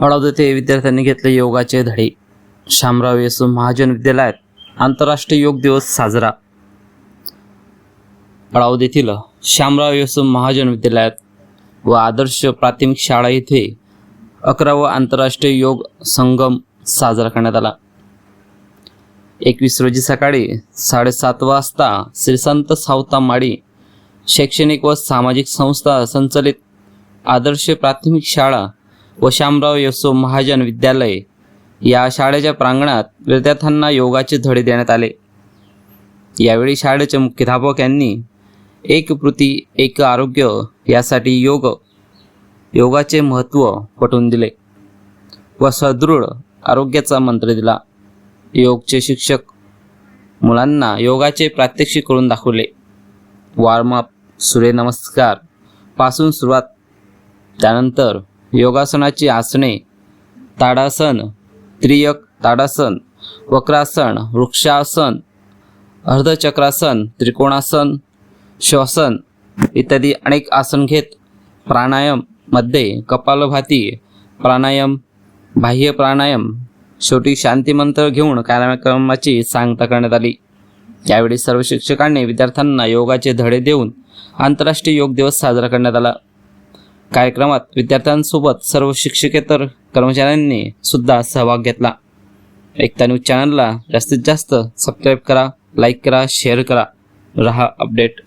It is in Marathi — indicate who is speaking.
Speaker 1: अडवद येथे विद्यार्थ्यांनी घेतले योगाचे धडे. शामराव येसू महाजन विद्यालयात आंतरराष्ट्रीय योग दिवस साजरा. अडावद येथील शामराव येसू महाजन विद्यालयात व आदर्श प्राथमिक शाळा येथे अकरावा आंतरराष्ट्रीय योग संगम साजरा करण्यात आला. एकवीस रोजी सकाळी साडेसात वाजता श्रीसंत सावता माडी शैक्षणिक व सामाजिक संस्था संचलित आदर्श प्राथमिक शाळा व शामराव यसो महाजन विद्यालय या शाळेच्या प्रांगणात विद्यार्थ्यांना योगाचे धडे देण्यात आले. यावेळी शाळेचे मुख्याध्यापक यांनी एक कृती एक आरोग्य यासाठी योग योगाचे महत्त्व पटवून दिले व सदृढ आरोग्याचा मंत्र दिला. योगचे शिक्षक मुलांना योगाचे प्रात्यक्षिक करून दाखवले. वॉर्मअप सूर्यनमस्कारपासून सुरुवात त्यानंतर योगासनाची आसने ताडासन त्रियक ताडासन वक्रासन वृक्षासन अर्धचक्रासन त्रिकोणासन श्वसन इत्यादी अनेक आसन घेत प्राणायाममध्ये कपालभाती प्राणायाम बाह्य प्राणायाम शेवटी शांतीमंत्र घेऊन कार्यक्रमाची सांगता करण्यात आली. यावेळी सर्व शिक्षकांनी विद्यार्थ्यांना योगाचे धडे देऊन आंतरराष्ट्रीय योग दिवस साजरा करण्यात आला. कार्यक्रमात विद्यार्थ्यांसोबत सर्व शिक्षकेतर कर्मचाऱ्यांनी सुद्धा सहभाग घेतला. एकता न्यूज चॅनलला जास्तीत जास्त सबस्क्राईब करा लाईक करा शेअर करा. रहा अपडेट